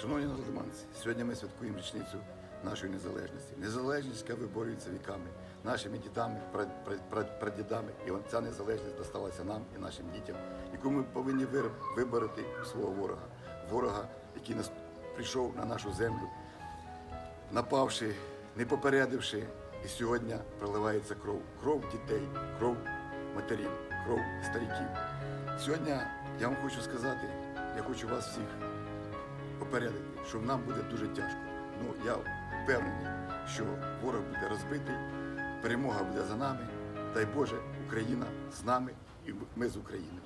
Шановні народоманці, сьогодні ми святкуємо річницю нашої незалежності. Незалежність, яка виборюється віками, нашими дідами, пра- пра- пра- прадідами. І ця незалежність досталася нам і нашим дітям, яку ми повинні вибороти свого ворога. Ворога, який нас прийшов на нашу землю, напавши, не попередивши, і сьогодні проливається кров. Кров дітей, кров матерів, кров стариків. Сьогодні я вам хочу сказати, я хочу вас всіх попередити, що нам буде дуже тяжко. Ну я впевнений, що ворог буде розбитий, перемога буде за нами. Дай Боже, Україна з нами і ми з Україною.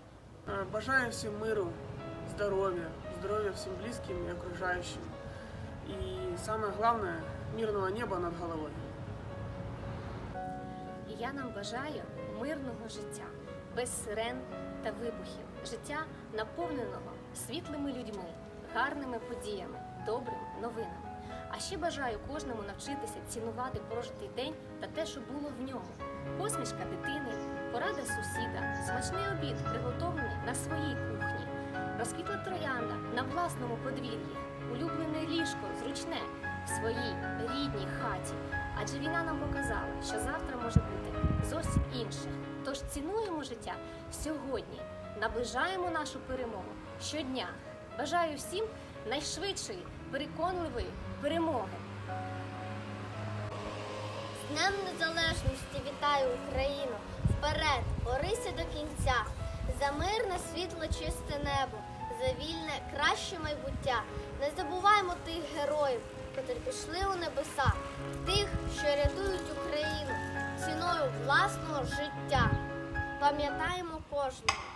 Э, Бажаю всем миру, здоровья, здоровья всем близким и окружающим. И самое главное, мирного неба над головой. І я нам бажаю мирного життя, без сирен та вибухів, життя наповненого світлими людьми, гарними подіями, добрими новинами. А ще бажаю кожному навчитися цінувати прожитий день та те, що було в ньому. Посмішка дитини, порада сусіда, смачний обід, приготовлений на своїй кухні, розквітла троянда на власному подвір'ї, улюблене ліжко зручне в своїй рідній хаті. Адже війна нам показала, що завтра може бути зовсім інше. Тож цінуємо життя сьогодні, наближаємо нашу перемогу щодня. Бажаю всім найшвидшої, переконливої перемоги. З Днем Незалежності вітаю Україну! Вперед, борися до кінця! За мирне світло, чисте небо, за вільне краще майбуття. Не забуваймо тих героїв, котрі пішли у небеса, тих, що рятують Україну ціною власного життя. Пам'ятаємо кожного.